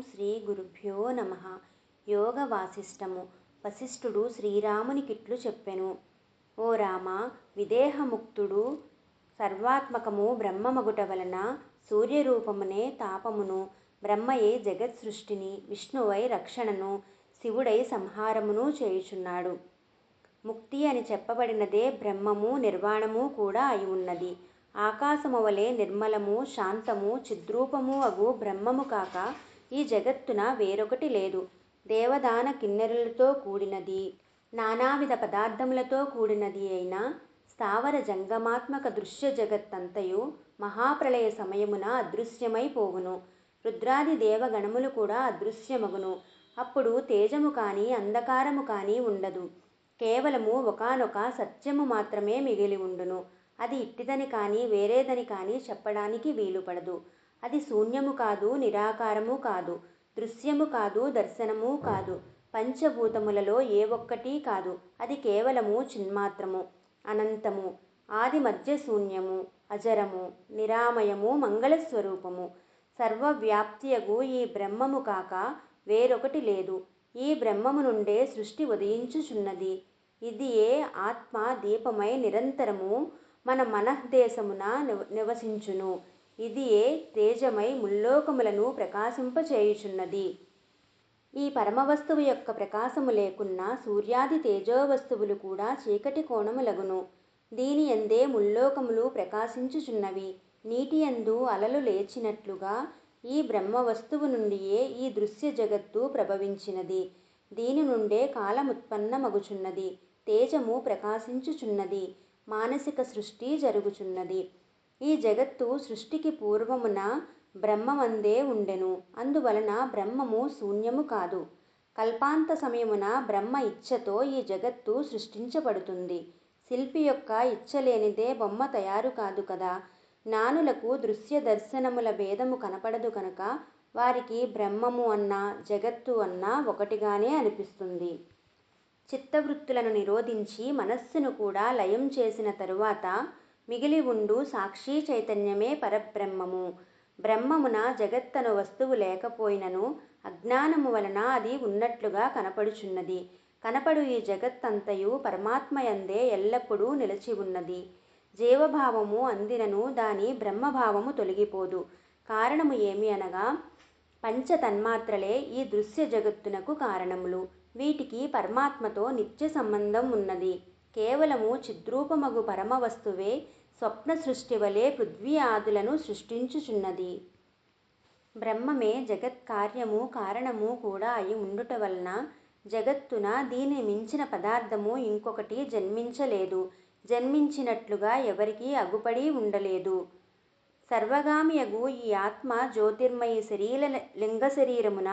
శ్రీ గురుభ్యో నమ. యోగ వాసిష్టము వశిష్ఠుడు శ్రీరామునికిట్లు చెప్పెను. ఓ రామ విదేహముక్తుడు సర్వాత్మకము బ్రహ్మమగుట వలన సూర్యరూపమునే తాపమును. బ్రహ్మయే జగత్ సృష్టిని విష్ణువై రక్షణను శివుడై సంహారమును చేయుచున్నాడు. ముక్తి అని చెప్పబడినదే బ్రహ్మము నిర్వాణము కూడా అయి ఉన్నది. ఆకాశము వలె నిర్మలము శాంతము చిద్రూపము అగు బ్రహ్మము కాక ఈ జగత్తున వేరొకటి లేదు. దేవదాన కిన్నెరులతో కూడినది నానావిధ పదార్థములతో కూడినది అయిన స్థావర జంగమాత్మక దృశ్య జగత్తంతయు మహాప్రళయ సమయమున అదృశ్యమైపోవును రుద్రాది దేవగణములు కూడా అదృశ్యమగును. అప్పుడు తేజము కానీ అంధకారము కానీ ఉండదు. కేవలము ఒకానొక సత్యము మాత్రమే మిగిలి ఉండును. అది ఇట్టిదని కానీ వేరేదని కానీ చెప్పడానికి వీలుపడదు. అది శూన్యము కాదు నిరాకారము కాదు దృశ్యము కాదు దర్శనము కాదు పంచభూతములలో ఏ ఒక్కటి కాదు అది కేవలము చిన్మాత్రము అనంతము ఆది మధ్య శూన్యము అజరము నిరామయము మంగళస్వరూపము. సర్వవ్యాప్తియగు ఈ బ్రహ్మము కాక వేరొకటి లేదు. ఈ బ్రహ్మము నుండే సృష్టి ఉదయించుచున్నది. ఇది ఏ ఆత్మ దీపమై నిరంతరము మన మనఃదేశమున నివసించును. ఇది ఏ తేజమై ముల్లోకములను ప్రకాశింపచేయుచున్నది. ఈ పరమవస్తువు యొక్క ప్రకాశము లేకున్నా సూర్యాది తేజోవస్తువులు కూడా చీకటి కోణములగును. దీని ఎందే ముల్లోకములు ప్రకాశించుచున్నవి. నీటి యందు అలలు లేచినట్లుగా ఈ బ్రహ్మ వస్తువు నుండియే ఈ దృశ్య జగత్తు ప్రభవించినది. దీని నుండే కాలముత్పన్నమగుచున్నది. తేజము ప్రకాశించుచున్నది. మానసిక సృష్టి జరుగుచున్నది. ఈ జగత్తు సృష్టికి పూర్వమున బ్రహ్మమందే ఉండెను. అందువలన బ్రహ్మము శూన్యము కాదు. కల్పాంత సమయమున బ్రహ్మ ఇచ్ఛతో ఈ జగత్తు సృష్టించబడుతుంది. శిల్పి యొక్క ఇచ్ఛ లేనిదే బొమ్మ తయారు కాదు కదా. జ్ఞానులకు దృశ్య దర్శనముల భేదము కనపడదు కనుక వారికి బ్రహ్మము అన్నా జగత్తు అన్నా ఒకటిగానే అనిపిస్తుంది. చిత్తవృత్తులను నిరోధించి మనస్సును కూడా లయం చేసిన తరువాత మిగిలి ఉండు సాక్షి చైతన్యమే పరబ్రహ్మము. బ్రహ్మమున జగత్తను వస్తువు లేకపోయినను అజ్ఞానము వలన అది ఉన్నట్లుగా కనపడుచున్నది. కనపడు ఈ జగత్తంతయు పరమాత్మయందే ఎల్లప్పుడూ నిలిచి ఉన్నది. జీవభావము అందినను దాని బ్రహ్మభావము తొలగిపోదు. కారణము ఏమి అనగా పంచ తన్మాత్రలే ఈ దృశ్య జగత్తునకు కారణములు. వీటికి పరమాత్మతో నిత్య సంబంధం ఉన్నది. కేవలము చిద్రూపమగు పరమ వస్తువే స్వప్న సృష్టి వలె పృథ్వీ ఆదులను సృష్టించుచున్నది. బ్రహ్మమే జగత్ కార్యము కారణము కూడా అయి ఉండుట వలన జగత్తున దీని మించిన పదార్థము ఇంకొకటి జన్మించలేదు. జన్మించినట్లుగా ఎవరికీ అగుపడి ఉండలేదు. సర్వగామియగు ఈ ఆత్మ జ్యోతిర్మయి శరీర లింగ శరీరమున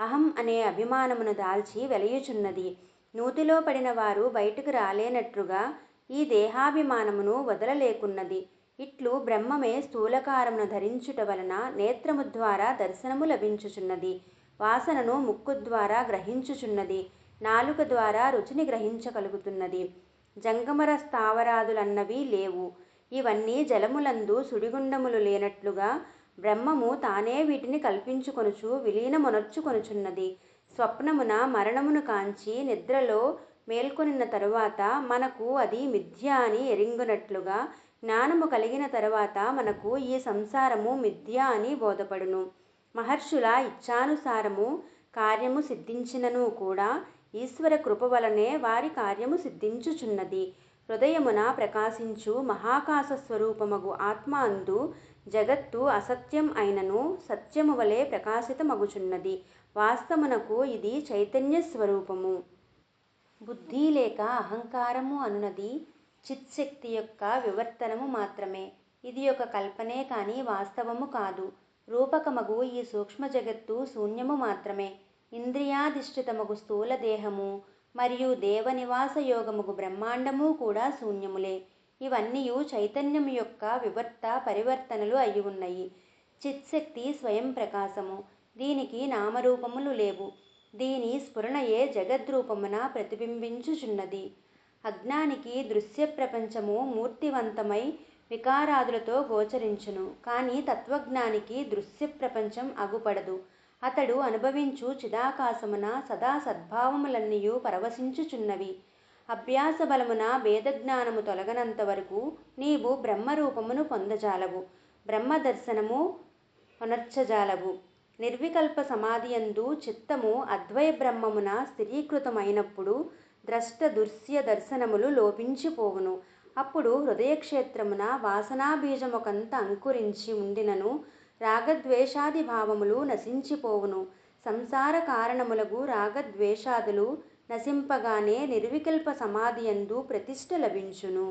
అహం అనే అభిమానమును దాల్చి వెలయుచున్నది. నూతిలో పడిన వారు బయటకు రాలేనట్లుగా ఈ దేహాభిమానమును వదలలేకున్నది. ఇట్లు బ్రహ్మమే స్థూలకారమును ధరించుట వలన నేత్రము ద్వారా దర్శనము లభించుచున్నది. వాసనను ముక్కు ద్వారా గ్రహించుచున్నది. నాలుక ద్వారా రుచిని గ్రహించగలుగుతున్నది. జంగమర స్థావరాదులన్నవి లేవు. ఇవన్నీ జలములందు సుడిగుండములు లేనట్లుగా బ్రహ్మము తానే వీటిని కల్పించుకొనుచు విలీనమునర్చుకొనుచున్నది స్వప్నమున మరణమును కాంచి నిద్రలో మేల్కొనిన తరువాత మనకు అది మిథ్య అని ఎరింగునట్లుగా జ్ఞానము కలిగిన తరువాత మనకు ఈ సంసారము మిథ్య అని బోధపడును. మహర్షుల ఇచ్ఛానుసారము కార్యము సిద్ధించినను కూడా ఈశ్వర కృప వలనే వారి కార్యము సిద్ధించుచున్నది. హృదయమున ప్రకాశించు మహాకాశ స్వరూపమగు ఆత్మ అందు జగత్తు అసత్యం అయినను సత్యము వలె ప్రకాశితమగుచున్నది. వాస్తవమునకు ఇది చైతన్య స్వరూపము. బుద్ధి లేక అహంకారము అనునది చిత్శక్తి యొక్క వివర్తనము మాత్రమే. ఇది ఒక కల్పనే కాని వాస్తవము కాదు. రూపకమగు ఈ సూక్ష్మ జగత్తు శూన్యము మాత్రమే. ఇంద్రియాధిష్ఠితమగు స్థూల దేహము మరియు దేవనివాస యోగముగు బ్రహ్మాండము కూడా శూన్యములే. ఇవన్నీయు చైతన్యము యొక్క వివర్త పరివర్తనలు అయి ఉన్నాయి చిత్శక్తి స్వయం ప్రకాశము దీనికి నామరూపములు లేవు. దీని స్ఫురణయే జగద్రూపమున ప్రతిబింబించుచున్నది అజ్ఞానికి దృశ్య ప్రపంచము మూర్తివంతమై వికారాదులతో గోచరించును కానీ తత్వజ్ఞానికి దృశ్య ప్రపంచం అగుపడదు అతడు అనుభవించు చిదాకాశమున సదా సద్భావములన్నీయు పరవశించుచున్నవి. అభ్యాస బలమున భేదజ్ఞానము తొలగనంత వరకు నీవు బ్రహ్మరూపమును పొందజాలవు. బ్రహ్మదర్శనము నొనర్చజాలవు. నిర్వికల్ప సమాధియందు చిత్తము అద్వయ బ్రహ్మమున స్థిరీకృతమైనప్పుడు ద్రష్ట దృశ్య దర్శనములు లోపించిపోవును. అప్పుడు హృదయక్షేత్రమున వాసనాబీజముకంత అంకురించి ఉండినను రాగద్వేషాది భావములు నశించిపోవును. సంసార కారణములకు రాగద్వేషాదులు నశింపగానే నిర్వికల్ప సమాధియందు ప్రతిష్ట లభించును.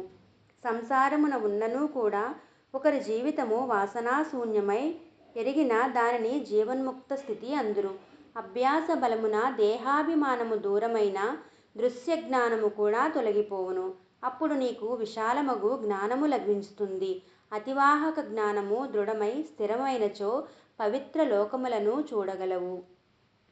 సంసారమున ఉన్ననూ కూడా ఒకరి జీవితము వాసనాశూన్యమై ఎరిగిన దానిని జీవన్ముక్త స్థితి అందురు. అభ్యాస బలమున దేహాభిమానము దూరమైన దృశ్యజ్ఞానము కూడా తొలగిపోవును. అప్పుడు నీకు విశాలమగు జ్ఞానము లభిస్తుంది. అతివాహక జ్ఞానము దృఢమై స్థిరమైనచో పవిత్ర లోకములను చూడగలవు.